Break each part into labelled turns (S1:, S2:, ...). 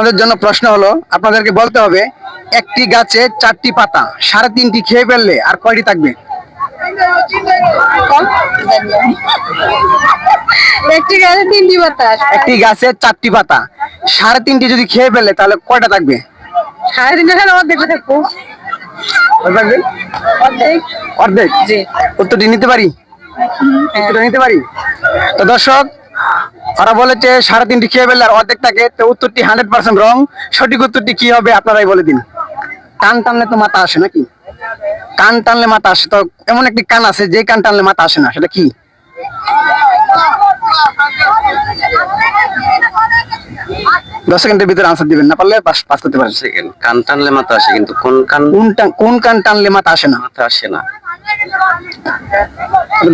S1: আপনাদের জন্য প্রশ্ন হলো আপনাদেরকে বলতে হবে একটি গাছে চারটি পাতা সাড়ে তিনটি খেয়ে ফেললে আর কয়টি থাকবে?
S2: একটি গাছে তিনটি বাতাস
S1: একটি গাছে চারটি পাতা সাড়ে তিনটি যদি খেয়ে ফেললে তাহলে কয়টা থাকবে?
S2: সাড়ে তিনটা সাড়ে অর্ধেক থাকব। অর্ধেক।
S1: উত্তরটি নিতে পারি? উত্তরটা নিতে পারি? তো দর্শক ওরা বলেছে সাড়ে তিনটি খেয়ে ফেললে আর অর্ধেক থাকে তো উত্তরটি হান্ড্রেড পার্সেন্ট রং সঠিক উত্তরটি কি হবে আপনারাই বলে দিন। কান টানলে তো মাথা আসে নাকি? কান টানলে মাথা আসে তো এমন একটি কান আছে যে কান টানলে মাথা আসে না সেটা কি? দশ সেকেন্ডের ভিতরে আনসার দিবেন না পারলে পাস পাস করতে পারেন।
S3: সেকেন্ড কান টানলে মাথা আসে কিন্তু কোন কান?
S1: কোন কান টানলে মাথা আসে না?
S3: মাথা আসে না।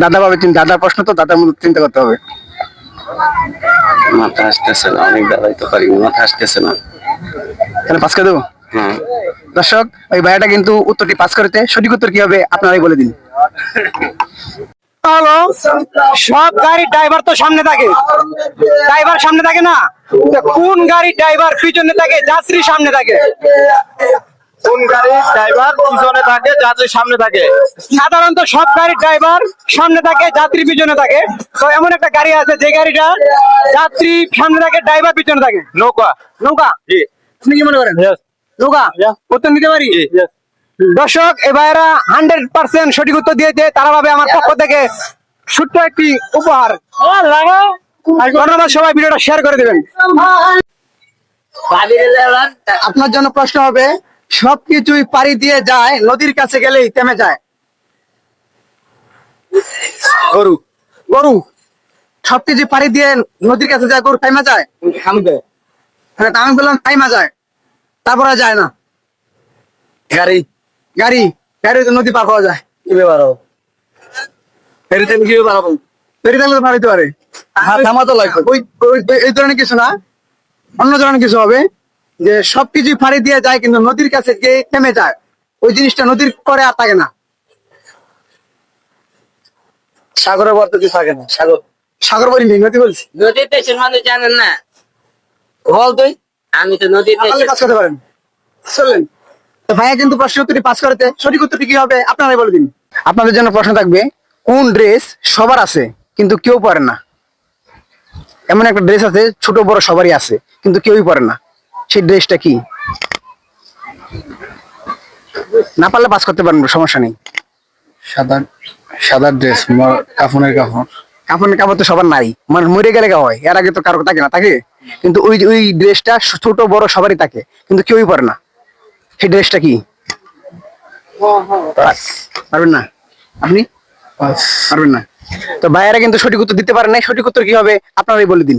S1: দাদা ভাবে দাদার প্রশ্ন তো দাদার মধ্যে চিন্তা করতে হবে।
S3: মাথা আসতেছে না অনেক পারি মাথা আসতেছে না।
S1: তাহলে পাস করে দেবো?
S3: হ্যাঁ।
S1: দর্শক ওই ভাইয়াটা কিন্তু উত্তরটি পাস করেছে। সঠিক উত্তর কি হবে আপনারাই বলে দিন। হ্যালো সব গাড়ির ড্রাইভার তো সামনে থাকে। ড্রাইভার সামনে থাকে না? কোন গাড়ির ড্রাইভার পিছনে থাকে? যাত্রী সামনে থাকে।
S4: কোন গাড়ির ড্রাইভার পিছনে থাকে যাত্রী সামনে থাকে?
S1: সাধারণত সব গাড়ির ড্রাইভার সামনে থাকে যাত্রী পিছনে থাকে। তো এমন একটা গাড়ি আছে যে গাড়িটা যাত্রী সামনে থাকে ড্রাইভার পিছনে থাকে।
S4: নৌকা।
S1: নৌকা? আপনি কি মনে করেন? নৌকা? উত্তর নিতে পারি? দর্শক এ হান্ড্রেড পার্সেন্ট সঠিক উত্তর দিয়েছে। তারা ভাবে আমার পক্ষ থেকে ছোট্ট একটি উপহার। ধন্যবাদ সবাই ভিডিওটা শেয়ার করে দেবেন। আপনার জন্য প্রশ্ন হবে সবকিছুই পাড়ি দিয়ে যায় নদীর কাছে গেলেই থেমে যায়।
S4: গরু
S1: গরু সবকিছু পাড়ি দিয়ে নদীর কাছে যায় গরু থাইমা যায়। হ্যাঁ আমি বললাম থাইমা যায়। তারপরে যায় না।
S4: গাড়ি।
S1: গাড়ি গাড়ি তো নদী পার হওয়া যায়।
S4: কি ব্যাপার?
S1: ফেরি তো পার পারে।
S4: হ্যাঁ লাগবে।
S1: ওই- এই ধরনের কিছু না। অন্য ধরনের কিছু হবে। যে সবকিছু ফাড়ি দিয়ে যায় কিন্তু নদীর কাছে গিয়ে থেমে যায়? ওই জিনিসটা নদীর করে আর থাকে না।
S4: সাগরের পর তো থাকে না সাগর।
S1: সাগর বলিনি নদী বলছি।
S5: নদীর দেশের মানুষ জানেন না।
S4: বল তুই।
S5: আমি তো নদীর দেশের
S1: করতে পারেন। চললেন তো ভাইয়া কিন্তু প্রশ্ন উত্তরটি পাস করতে সঠিক উত্তরটি কি হবে আপনারাই বলে দিন। আপনাদের জন্য প্রশ্ন থাকবে কোন ড্রেস সবার আছে কিন্তু কেউ পরে না? এমন একটা ড্রেস আছে ছোট বড় সবারই আছে কিন্তু কেউই পরে না। সেই ড্রেসটা কি? না পারলে পাস করতে পারেন সমস্যা নেই।
S4: সাদা সাদা ড্রেস কাফনের কাফন।
S1: কাপড় কাপড় তো সবার নাই। মানে মরে গেলে গা হয়। এর আগে তো কারও থাকে না থাকে। কিন্তু ওই ওই ড্রেসটা ছোট বড় সবারই থাকে। কিন্তু কেউই পরে না। সেই ড্রেসটা কি? পারবেন না? আপনি? পারবেন না। তো ভাইয়েরা কিন্তু সঠিক উত্তর দিতে পারেন নাই। সঠিক উত্তর কি হবে? আপনারাই বলে দিন।